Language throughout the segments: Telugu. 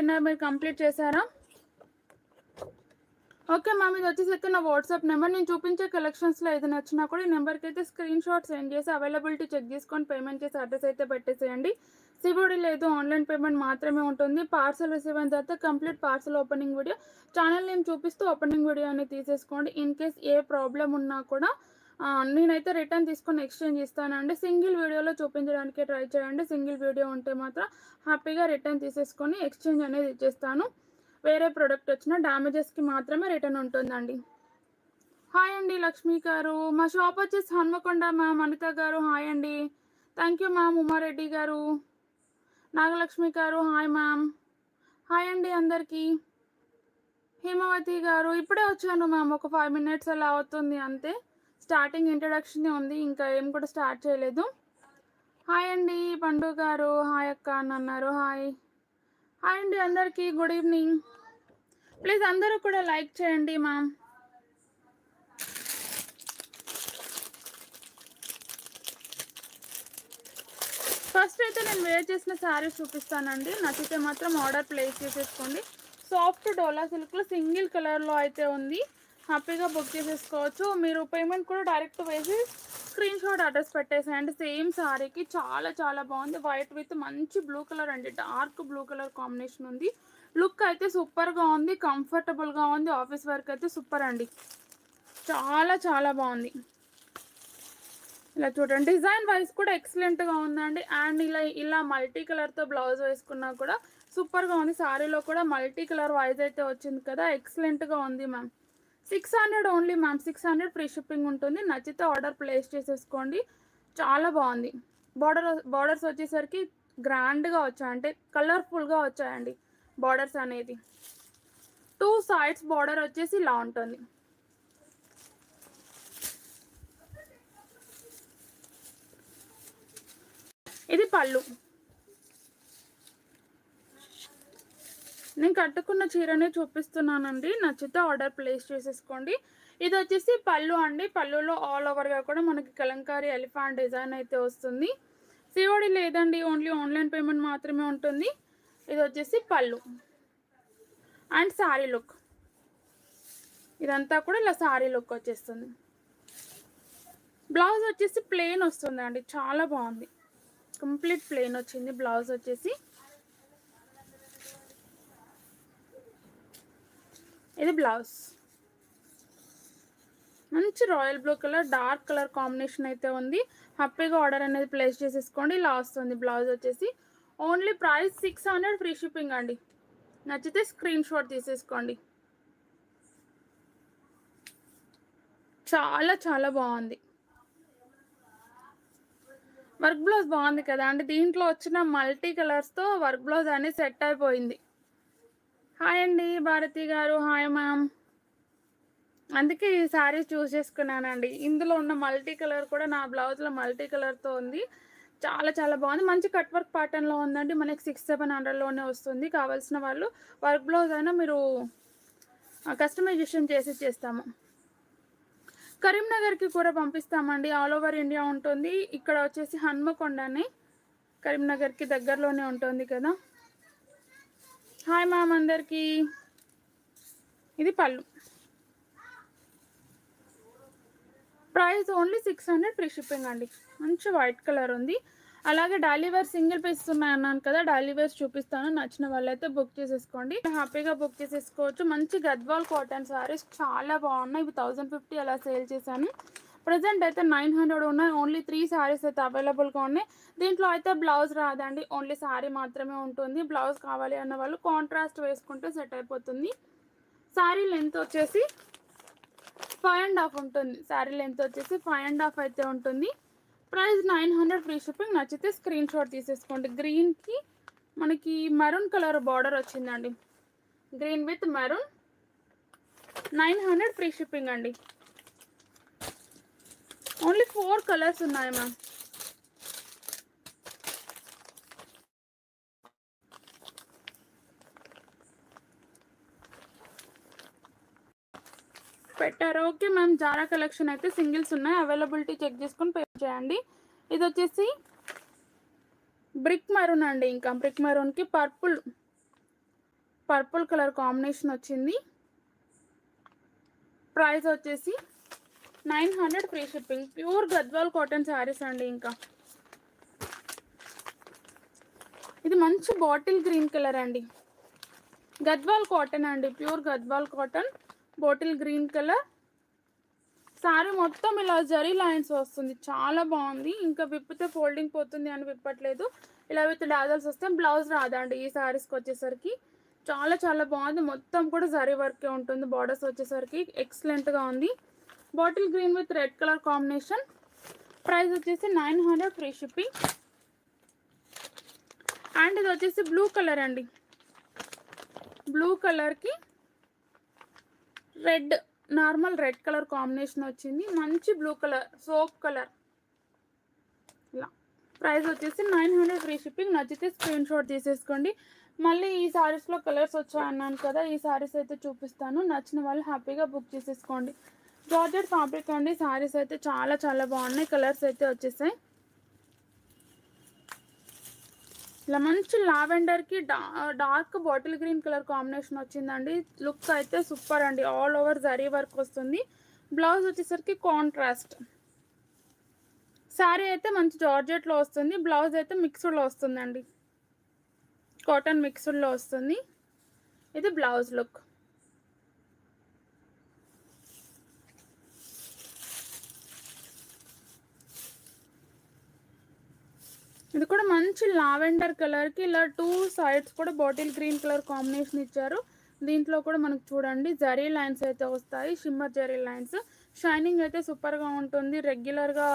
డిన్నర్ మీరు కంప్లీట్ చేశారా? ఓకే మ్యామ్ ఇది వచ్చేసి అయితే నా వాట్సాప్ నెంబర్. నేను చూపించే కలెక్షన్స్లో ఏది నచ్చినా కూడా ఈ నెంబర్కి అయితే స్క్రీన్ షాట్ సెండ్ చేసి అవైలబిలిటీ చెక్ చేసుకొని పేమెంట్ చేసి అడ్రస్ అయితే పెట్టేసేయండి. సిబిడి లేదు ఆన్లైన్ పేమెంట్ మాత్రమే ఉంటుంది. పార్సల్ రిసీవ్ అయిన తర్వాత complete parcel opening video channel name చూపిస్తూ ఓపెనింగ్ వీడియో అనేది తీసేసుకోండి. ఇన్ కేస్ ఏ ప్రాబ్లం ఉన్నా కూడా నేనైతే రిటర్న్ తీసుకొని ఎక్స్చేంజ్ ఇస్తానండి సింగిల్ వీడియోలో చూపించడానికే ట్రై చేయండి. సింగిల్ వీడియో ఉంటే మాత్రం హ్యాపీగా రిటర్న్ తీసేసుకొని ఎక్స్చేంజ్ అనేది ఇచ్చేస్తాను. వేరే ప్రోడక్ట్ వచ్చిన డ్యామేజెస్కి మాత్రమే రిటర్న్ ఉంటుందండి. హాయ్ అండి లక్ష్మి గారు. మా షాప్ వచ్చేసి హన్మకొండ మ్యామ్ అనిత గారు. హాయ్ అండి. థ్యాంక్ యూ మ్యామ్ ఉమారెడ్డి గారు. నాగలక్ష్మి గారు హాయ్ మ్యామ్. హాయ్ అండి అందరికీ. హేమవతి గారు ఇప్పుడే వచ్చాను మ్యామ్ ఒక ఫైవ్ మినిట్స్ అలా అవుతుంది అంతే. స్టార్టింగ్ ఇంట్రడక్షన్ ఉంది ఇంకా ఏం కూడా స్టార్ట్ చేయలేదు. హాయ్ అండి పండు గారు. హాయ్ అక్క అని అన్నారు. హాయ్. హాయ్ అండి అందరికీ. Good evening. ప్లీజ్ అందరూ కూడా లైక్ చేయండి మ్యామ్. ఫస్ట్ అయితే నేను వేర్ చేసిన శారీస్ చూపిస్తానండి. నచ్చితే మాత్రం ఆర్డర్ ప్లేస్ చేసేసుకోండి. సాఫ్ట్ డోలా సిల్క్లో సింగిల్ కలర్లో అయితే ఉంది. హ్యాపీగా బుక్ చేసేసుకోవచ్చు. మీరు పేమెంట్ కూడా డైరెక్ట్ వేసి స్క్రీన్ షాట్ అడ్రస్ పెట్టేసేయండి. సేమ్ శారీకి చాలా చాలా బాగుంది. వైట్ విత్ మంచి బ్లూ కలర్ అండి. డార్క్ బ్లూ కలర్ కాంబినేషన్ ఉంది. లుక్ అయితే సూపర్గా ఉంది. కంఫర్టబుల్గా ఉంది. ఆఫీస్ వర్క్ అయితే సూపర్ అండి. చాలా చాలా బాగుంది. ఇలా చూడండి. డిజైన్ వైజ్ కూడా ఎక్సలెంట్గా ఉందండి. అండ్ ఇలా ఇలా మల్టీ కలర్తో బ్లౌజ్ వేసుకున్నా కూడా సూపర్గా ఉంది. సారీలో కూడా మల్టీ కలర్ వైజ్ అయితే వచ్చింది కదా. ఎక్సలెంట్గా ఉంది ma'am. Six hundred only ma'am. Six hundred free shipping ఉంటుంది. నచ్చితే ఆర్డర్ ప్లేస్ చేసేసుకోండి. చాలా బాగుంది. బార్డర్ బార్డర్స్ వచ్చేసరికి గ్రాండ్గా వచ్చాయి. అంటే కలర్ఫుల్గా వచ్చాయండి బార్డర్స్ అనేది. టూ సైడ్స్ బార్డర్ వచ్చేసి ఇలా ఉంటుంది. ఇది పళ్ళు. నేను కట్టుకున్న చీరనే చూపిస్తున్నానండి. నచ్చితే ఆర్డర్ ప్లేస్ చేసేసుకోండి. ఇది వచ్చేసి పళ్ళు అండి. పళ్ళులో ఆల్ ఓవర్గా కూడా మనకి కలంకారీ ఎలిఫాంట్ డిజైన్ అయితే వస్తుంది. సిఓడి లేదండి. ఓన్లీ ఆన్లైన్ పేమెంట్ మాత్రమే ఉంటుంది. ఇది వచ్చేసి పళ్ళు. And sari look. ఇదంతా కూడా ఇలా శారీ లుక్ వచ్చేస్తుంది. బ్లౌజ్ వచ్చేసి ప్లెయిన్ వస్తుంది అండి చాలా బాగుంది. కంప్లీట్ ప్లెయిన్ వచ్చింది. బ్లౌజ్ వచ్చేసి ఇది బ్లౌజ్. మంచి royal blue colour dark colour combination అయితే ఉంది. హ్యాపీగా ఆర్డర్ అనేది ప్లేస్ చేసేసుకోండి. ఇలా వస్తుంది బ్లౌజ్ వచ్చేసి. Only price six hundred free shipping అండి. నచ్చితే స్క్రీన్ షాట్ తీసేసుకోండి. చాలా చాలా బాగుంది. వర్క్ బ్లౌజ్ బాగుంది కదా అంటే దీంట్లో వచ్చిన మల్టీ కలర్స్తో వర్క్ బ్లౌజ్ అనేది సెట్ అయిపోయింది. హాయ్ అండి భారతి గారు. Hi ma'am. అందుకే ఈ శారీస్ చూస్ చేసుకున్నానండి. ఇందులో ఉన్న మల్టీ కలర్ కూడా నా బ్లౌజ్లో మల్టీ కలర్తో ఉంది. చాలా చాలా బాగుంది. మంచి కట్ వర్క్ ప్యాటర్న్లో ఉందండి. మనకి సిక్స్ సెవెన్ హండ్రెడ్లోనే వస్తుంది. కావాల్సిన వాళ్ళు వర్క్ బ్లౌజ్ అయినా మీరు కస్టమైజేషన్ చేసి చేస్తాము. కరీంనగర్కి కూడా పంపిస్తామండి. ఆల్ ఓవర్ ఇండియా ఉంటుంది. ఇక్కడ వచ్చేసి హన్మకొండని కరీంనగర్కి దగ్గరలోనే ఉంటుంది కదా. హాయ్ మ్యామ్ అందరికీ. ఇది పళ్ళు. Price only six hundred free shipping అండి. మంచి వైట్ కలర్ ఉంది. అలాగే డైలీ సింగిల్ పీస్ ఉన్నాయి అన్నాను కదా డైలీవేర్స్ చూపిస్తాను. నచ్చిన వాళ్ళైతే బుక్ చేసేసుకోండి. హ్యాపీగా బుక్ చేసేసుకోవచ్చు. మంచి గద్వాల్ కాటన్ సారీస్ చాలా బాగున్నాయి. ఇవి థౌజండ్ ఫిఫ్టీ అలా సేల్ చేశాను. ప్రజెంట్ అయితే నైన్ హండ్రెడ్ ఉన్నాయి. ఓన్లీ త్రీ శారీస్ అయితే అవైలబుల్గా ఉన్నాయి. దీంట్లో అయితే బ్లౌజ్ రాదండి. ఓన్లీ శారీ మాత్రమే ఉంటుంది. బ్లౌజ్ కావాలి అన్న వాళ్ళు కాంట్రాస్ట్ వేసుకుంటే సెట్ అయిపోతుంది. శారీ లెంత్ వచ్చేసి ఫైవ్ అండ్ హాఫ్ ఉంటుంది. శారీ లెంత్ వచ్చేసి ఫైవ్ అండ్ హాఫ్ అయితే ఉంటుంది. Price nine hundred free shipping నచ్చితే స్క్రీన్ షాట్ తీసేసుకోండి. గ్రీన్కి మనకి మెరూన్ కలర్ బార్డర్ వచ్చిందండి. Green with maroon nine hundred free shipping అండి. ఫోర్ కలర్స్ ఉన్నాయి మ్యామ్. పెట్టారు? Okay ma'am. జారా కలెక్షన్ అయితే సింగిల్స్ ఉన్నాయి. అవైలబిలిటీ చెక్ చేసుకుని పే చేయండి. ఇది వచ్చేసి బ్రిక్ మెరూన్ అండి ఇంకా. బ్రిక్ మెరూన్కి పర్పుల్ పర్పుల్ కలర్ కాంబినేషన్ వచ్చింది. ప్రైస్ వచ్చేసి nine hundred free shipping pure Gadwal cotton saris అండి ఇంకా. ఇది మంచి బాటిల్ గ్రీన్ కలర్ అండి. గద్వాల్ కాటన్ అండి. Pure Gadwal cotton bottle green colour. Sari మొత్తం ఇలా జరీ లైన్స్ వస్తుంది. చాలా బాగుంది. ఇంకా విప్పితే ఫోల్డింగ్ పోతుంది అని విప్పట్లేదు. ఇలా విత్ డాజల్స్ వస్తే బ్లౌజ్ రాదండి ఈ శారీస్కి వచ్చేసరికి. చాలా చాలా బాగుంది. మొత్తం కూడా జరీ వర్కే ఉంటుంది. బార్డర్స్ వచ్చేసరికి ఎక్సలెంట్గా ఉంది. Bottle green with red colour combination. Price వచ్చేసి nine hundred free shipping. And ఇది వచ్చేసి బ్లూ కలర్ అండి. బ్లూ కలర్కి red normal red colour combination వచ్చింది. మంచి బ్లూ కలర్ సోప్ కలర్. ఇలా. ప్రైస్ వచ్చేసి నైన్ హండ్రెడ్ ఫ్రీ షిప్పింగ్. నచ్చితే స్క్రీన్ షాట్ తీసేసుకోండి. మళ్ళీ ఈ శారీస్లో కలర్స్ వచ్చాయన్నాను కదా ఈ శారీస్ అయితే చూపిస్తాను. నచ్చిన వాళ్ళు హ్యాపీగా బుక్ చేసేసుకోండి. జార్జెట్ ఫ్యాబ్రిక్ అండి సారీస్ అయితే చాలా చాలా బాగున్నాయి. కలర్స్ అయితే వచ్చేసాయి. ఇలా మంచి లావెండర్కి డా dark bottle green colour combination వచ్చిందండి. లుక్ అయితే సూపర్ అండి. ఆల్ ఓవర్ జరీ వర్క్ వస్తుంది. బ్లౌజ్ వచ్చేసరికి కాంట్రాస్ట్ శారీ అయితే మంచి జార్జెట్లో వస్తుంది. బ్లౌజ్ అయితే మిక్స్డ్లో వస్తుందండి. కాటన్ మిక్స్డ్లో వస్తుంది. ఇది బ్లౌజ్ లుక్ ఇది కూడా మంచి లావెండర్ కలర్కి ఇలా టూ సైడ్స్ కూడా బాటిల్ గ్రీన్ కలర్ కాంబినేషన్ ఇచ్చారు. దీంట్లో కూడా మనకు చూడండి జరీ లైన్స్ అయితే వస్తాయి షిమ్మర్ జరీ లైన్స్. షైనింగ్ అయితే సూపర్గా ఉంటుంది. రెగ్యులర్గా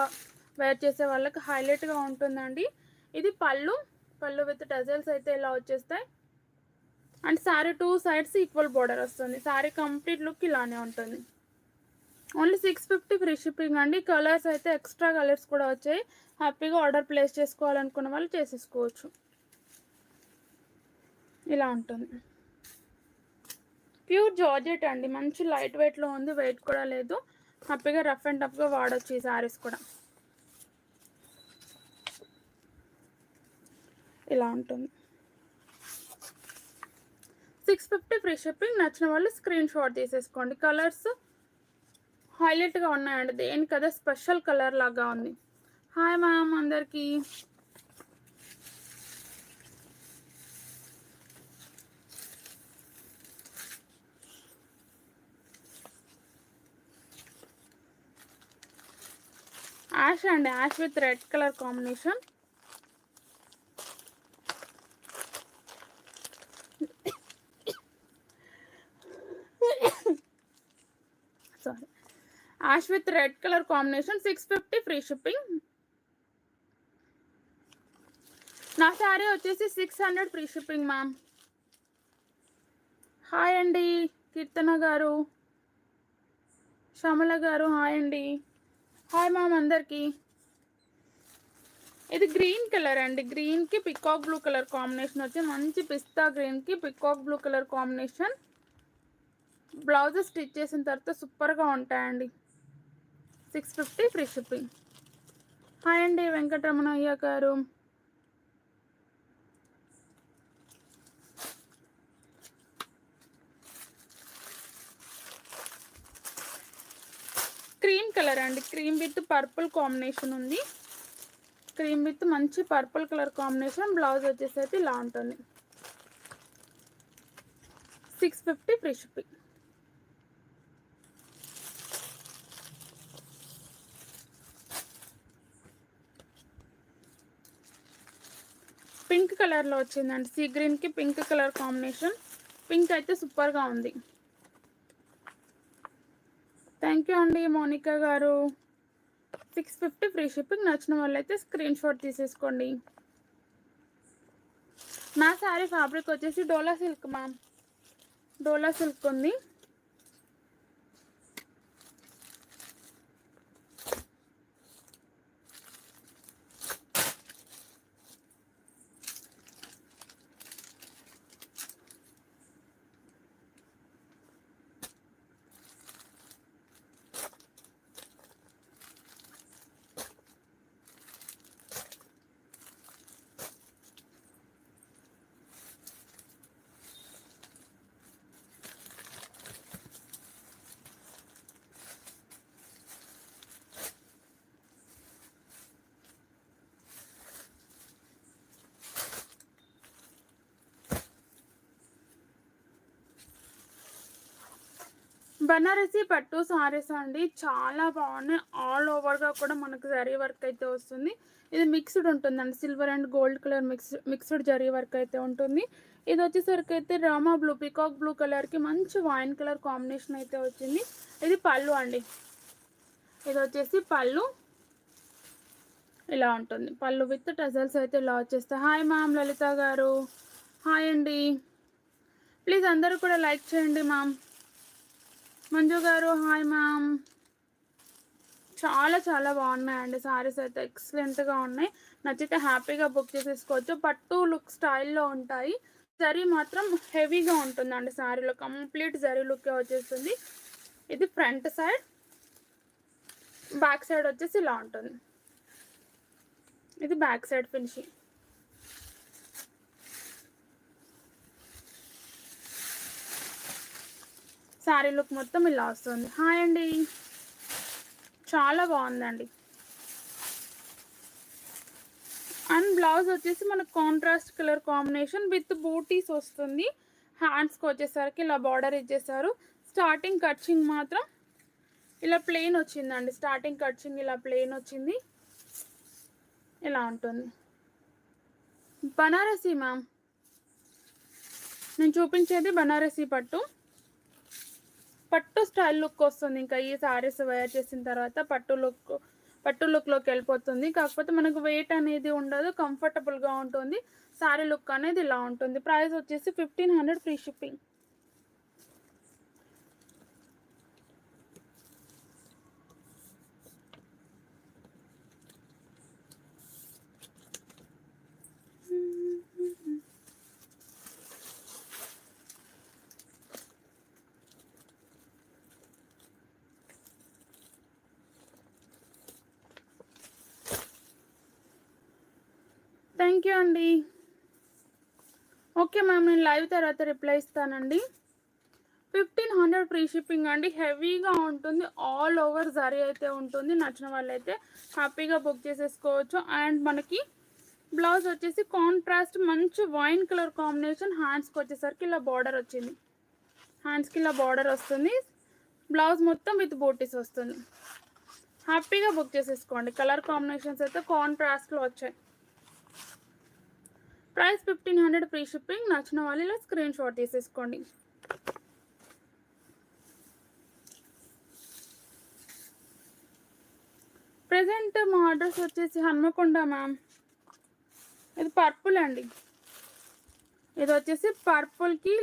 వేర్ చేసే వాళ్ళకి హైలైట్గా ఉంటుందండి. ఇది పళ్ళు పళ్ళు విత్ టజల్స్ అయితే ఇలా వచ్చేస్తాయి. And sari two sides equal border వస్తుంది. శారీ కంప్లీట్ లుక్ ఇలానే ఉంటుంది. Only six fifty free shipping అండి. కలర్స్ అయితే ఎక్స్ట్రా కలర్స్ కూడా వచ్చాయి. హ్యాపీగా ఆర్డర్ ప్లేస్ చేసుకోవాలనుకున్న వాళ్ళు చేసేసుకోవచ్చు. ఇలా ఉంటుంది. ప్యూర్ జార్జెట్ అండి. మంచి లైట్ వెయిట్లో ఉంది. వెయిట్ కూడా లేదు. హ్యాపీగా రఫ్ అండ్ టఫ్గా వాడచ్చు ఈ శారీస్ కూడా. ఇలా ఉంటుంది. Six fifty free shipping. నచ్చిన వాళ్ళు స్క్రీన్ షాట్ తీసేసుకోండి. కలర్స్ హైలైట్గా ఉన్నాయండి. దేని కదా స్పెషల్ కలర్ లాగా ఉంది. హాయ్ మ్యామ్ అందరికీ. యాష్ అండి ash with red colour combination sorry ash with red colour combination six fifty free shipping నా శారీ వచ్చేసి six hundred free shipping ma'am hi అండి కీర్తన గారు. శ్యామల గారు హాయ్ అండి హాయ్ మ్యామ్ అందరికీ. ఇది గ్రీన్ కలర్ అండి. గ్రీన్కి పికాక్ బ్లూ కలర్ కాంబినేషన్ వచ్చి మంచి పిస్తా గ్రీన్కి peacock blue colour combination blouse stitch చేసిన తర్వాత సూపర్గా ఉంటాయండి. Six fifty free shipping. Hi అండి వెంకటరమణ అయ్య గారు. క్రీమ్ కలర్ అండి క్రీమ్ విత్ పర్పుల్ కాంబినేషన్ ఉంది. క్రీమ్ విత్ మంచి పర్పుల్ కలర్ కాంబినేషన్ బ్లౌజ్ వచ్చేసి అయితే ఇలా ఉంటుంది. Six fifty free shipping. Pink కలర్లో వచ్చిందండి. సీ గ్రీన్కి పింక్ కలర్ కాంబినేషన్. పింక్ అయితే సూపర్గా ఉంది. థ్యాంక్ యూ అండి Monika garu. Six fifty free shipping నచ్చిన వాళ్ళైతే స్క్రీన్ షాట్ తీసేసుకోండి. నా శారీ ఫ్యాబ్రిక్ వచ్చేసి Dola silk ma'am. Dola silk ఉంది. బనారసి పట్టు సారీస్ అండి. చాలా బాగున్నాయి. ఆల్ ఓవర్గా కూడా మనకు జరీ వర్క్ అయితే వస్తుంది. ఇది మిక్స్డ్ ఉంటుందండి. Silver and gold colour mix mixed zari work అయితే ఉంటుంది. ఇది వచ్చేసరికి అయితే రామా బ్లూ పికాక్ బ్లూ కలర్కి మంచి వైన్ కలర్ కాంబినేషన్ అయితే వచ్చింది. ఇది పళ్ళు అండి. ఇది వచ్చేసి పళ్ళు. ఇలా ఉంటుంది. పళ్ళు విత్ టజల్స్ అయితే ఇలా వచ్చేస్తాయి. హాయ్ మ్యామ్ లలిత గారు. హాయ్ అండి. ప్లీజ్ అందరూ కూడా లైక్ చేయండి మ్యామ్ మంజు గారు హాయ్ మ్యామ్. చాలా చాలా బాగున్నాయండి సారీస్ అయితే. ఎక్సలెంట్గా ఉన్నాయి. నచ్చితే హ్యాపీగా బుక్ చేసేసుకోవచ్చు. పట్టు లుక్ స్టైల్లో ఉంటాయి. జరీ మాత్రం హెవీగా ఉంటుందండి శారీలో కంప్లీట్ జరీ లుక్ వచ్చేస్తుంది. ఇది ఫ్రంట్ సైడ్ బ్యాక్ సైడ్ వచ్చేసి ఇలా ఉంటుంది. ఇది back side finishing sari look మొత్తం ఇలా వస్తుంది. హాయ్ అండి. చాలా బాగుందండి. అండ్ బ్లౌజ్ వచ్చేసి మనకు contrast colour combination with butis వస్తుంది. హ్యాండ్స్కి వచ్చేసరికి ఇలా బార్డర్ ఇచ్చేసారు. స్టార్టింగ్ కట్చింగ్ మాత్రం ఇలా ప్లెయిన్ వచ్చిందండి. స్టార్టింగ్ కట్చింగ్ ఇలా ప్లెయిన్ వచ్చింది. ఇలా ఉంటుంది. బనారసీ మ్యామ్. నేను చూపించేది బనారసీ పట్టు. పట్టు స్టైల్ లుక్ వస్తుంది. ఇంకా ఈ సారీస్ వేర్ చేసిన తర్వాత పట్టు లుక్ పట్టు లుక్లోకి వెళ్ళిపోతుంది. కాకపోతే మనకు వెయిట్ అనేది ఉండదు. కంఫర్టబుల్గా ఉంటుంది. సారీ లుక్ అనేది ఇలా ఉంటుంది. ప్రైస్ వచ్చేసి fifteen hundred free shipping thank you అండి ఓకే మ్యామ్ నేను లైవ్ తర్వాత రిప్లై ఇస్తానండి. ఫిఫ్టీన్ హండ్రెడ్ ఫ్రీ షిప్పింగ్ అండి. హెవీగా ఉంటుంది. ఆల్ ఓవర్ జరీ అయితే ఉంటుంది. నచ్చిన వాళ్ళైతే హ్యాపీగా బుక్ చేసేసుకోవచ్చు. అండ్ మనకి బ్లౌజ్ వచ్చేసి కాంట్రాస్ట్ మంచి వైన్ కలర్ కాంబినేషన్ హ్యాండ్స్కి వచ్చేసరికి ఇలా బార్డర్ వచ్చింది. హ్యాండ్స్కి ఇలా బార్డర్ వస్తుంది. బ్లౌజ్ మొత్తం విత్ బోటీస్ వస్తుంది. హ్యాపీగా బుక్ చేసేసుకోండి. కలర్ కాంబినేషన్స్ అయితే కాంట్రాస్ట్లో వచ్చాయి. Price fifteen hundred free shipping. నచ్చిన వాళ్ళు ఇలా స్క్రీన్ షాట్ తీసేసుకోండి. ప్రజెంట్ మా ఆర్డర్స్ వచ్చేసి హన్మకొండ మ్యామ్. ఇది పర్పుల్ అండి. ఇది వచ్చేసి పర్పుల్కి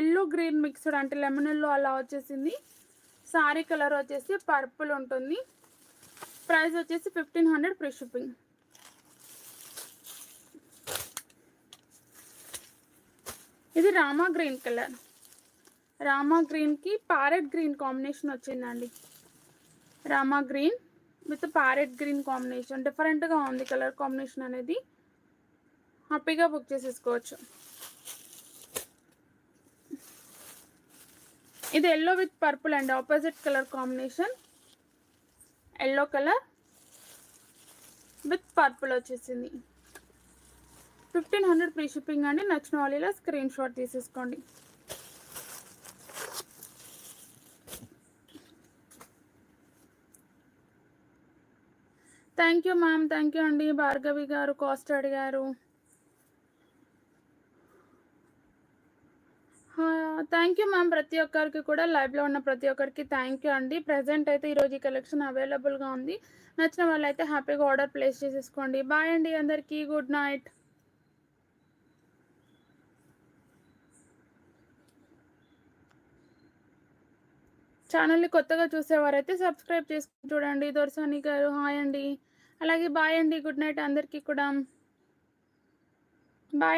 ఎల్లో గ్రీన్ మిక్స్డ్ అంటే లెమన్ ఎల్లో అలా వచ్చేసింది. సారీ కలర్ వచ్చేసి పర్పుల్ ఉంటుంది. ప్రైస్ వచ్చేసి ఫిఫ్టీన్ హండ్రెడ్ ఫ్రీ షిప్పింగ్. ఇది రామా గ్రీన్ కలర్. రామా గ్రీన్కి ప్యారెట్ గ్రీన్ కాంబినేషన్ వచ్చిందండి. Rama green with parrot green combination. డిఫరెంట్గా ఉంది కలర్ కాంబినేషన్ అనేది. హ్యాపీగా బుక్ చేసేసుకోవచ్చు. ఇది ఎల్లో విత్ పర్పుల్ అండి opposite colour combination yellow colour with purple వచ్చేసింది. ఫిఫ్టీన్ హండ్రెడ్ ఫ్రీ షిప్పింగ్ అండి. నచ్చిన వాళ్ళు స్క్రీన్ షాట్ తీసేసుకోండి. Thank you ma'am thank you అండి. భార్గవి గారు కాస్ట్ అడిగారు థ్యాంక్ యూ మ్యామ్ ప్రతి ఒక్కరికి కూడా. లైవ్లో ఉన్న ప్రతి ఒక్కరికి థ్యాంక్ యూ అండి. ప్రజెంట్ అయితే ఈరోజు ఈ కలెక్షన్ అవైలబుల్గా ఉంది. నచ్చిన వాళ్ళు అయితే హ్యాపీగా ఆర్డర్ ప్లేస్ చేసేసుకోండి. బాయ్ అండి అందరికీ. Good night. ఛానల్ని కొత్తగా చూసేవారైతే సబ్స్క్రైబ్ చేసుకుని చూడండి. దొరసాని గారు హాయ్ అండి. అలాగే బాయ్ అండి. గుడ్ నైట్ అందరికీ కూడా. బాయ్.